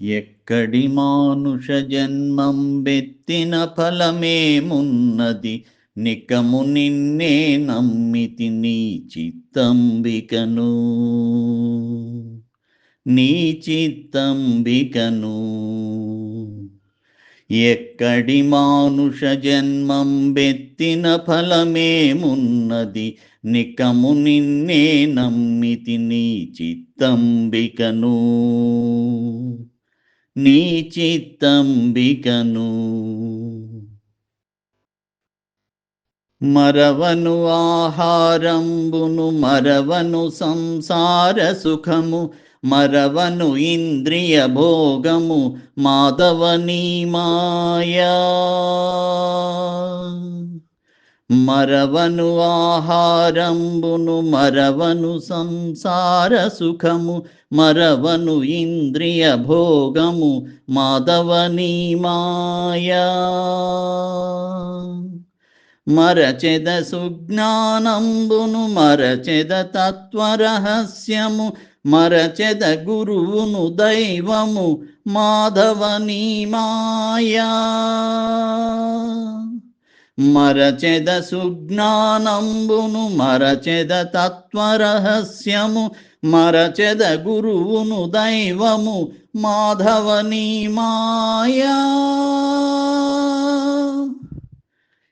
ఎక్కడి మానుష జన్మం బెత్తిన ఫలమేమున్నది నికము నిన్నే నమ్మితి నీ చిత్తంబికను. నీ చిత్తంబికను. ఎక్కడి మానుష జన్మం బెత్తిన ఫలమేమున్నది నికము నిన్నే నమ్మితి నీ చిత్తంబికను. నీ చిత్తంబికను. మరవను ఆహారంబును మరవను సంసార సుఖము. మరవను ఇంద్రియ భోగము మాధవని మాయా. మరవను ఆహారంబును మరవను సంసార సుఖము మరవను ఇంద్రియ భోగము మాధవని మాయా. మరచెద సుజ్ఞానంబును మరచెద తత్వరహస్యము మరచెద గురువును దైవము మాధవని మాయా మరచెద సుజ్ఞానంబును మరచెద తత్వరహస్యము మరచెద గురువును దైవము మాధవని మాయా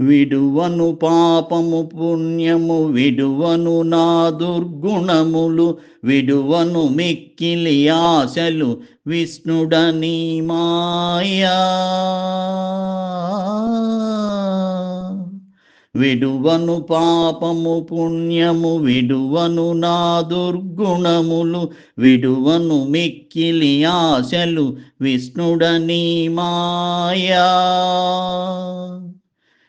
విడువను పాపము పుణ్యము విడువను నా దుర్గుణములు విడువను మిక్కిలి ఆశలు విష్ణుడని మాయా. విడువను పాపము పుణ్యము విడువను నా దుర్గుణములు విడువను మిక్కిలి ఆశలు విష్ణుడని మాయా.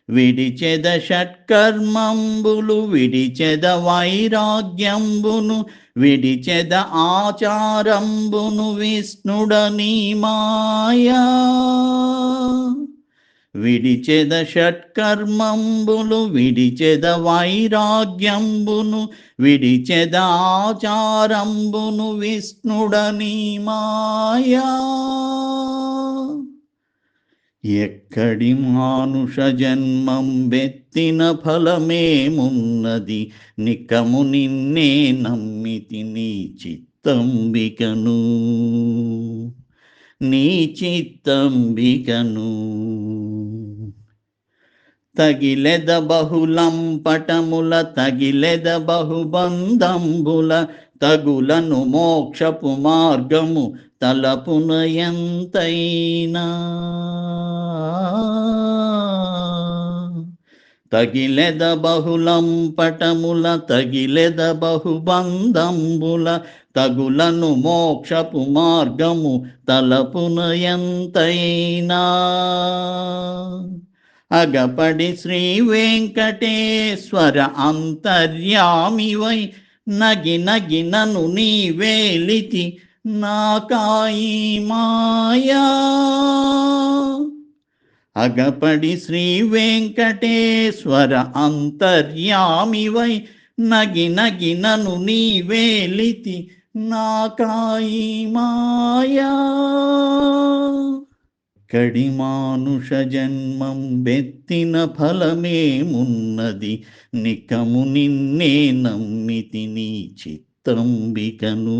విడిచెద షట్కర్మంబులు విడిచెద వైరాగ్యంబును విడిచెద ఆచారంబును విష్ణుడని మాయా. విడిచెద షట్కర్మంబులు విడిచెద వైరాగ్యంబును విడిచెద ఆచారంబును విష్ణుడని మాయా. ఎక్కడి మానుష జన్మం బెత్తిన ఫలమేమున్నది నికము నిన్నే నమ్మితి నీ చిత్తంబికను. నీ చిత్తంబికను. తగిలెద బహులం పటముల తగిలెద బహుబంధంబుల తగులను మోక్షపు మార్గము తలపున ఎంతైనా తగిలెద బహులంపటముల తగిలెద బహుబంధంబుల తగులను మోక్షపు మార్గము తలపున ఎంతైనా అగపడి శ్రీ వెంకటేశ్వర అంతర్యామివై నగి నగి నను నీ వేలితి నాకాయి మాయా. అగపడి శ్రీ వెంకటేశ్వర అంతర్యామివై నగి నగి నను నీ వేలితి నాకాయి మాయా. కడి మానుష జన్మం బెత్తిన ఫలమేమున్నది? నికము నిన్నే నమ్మితి నీ చిత్తంబికను.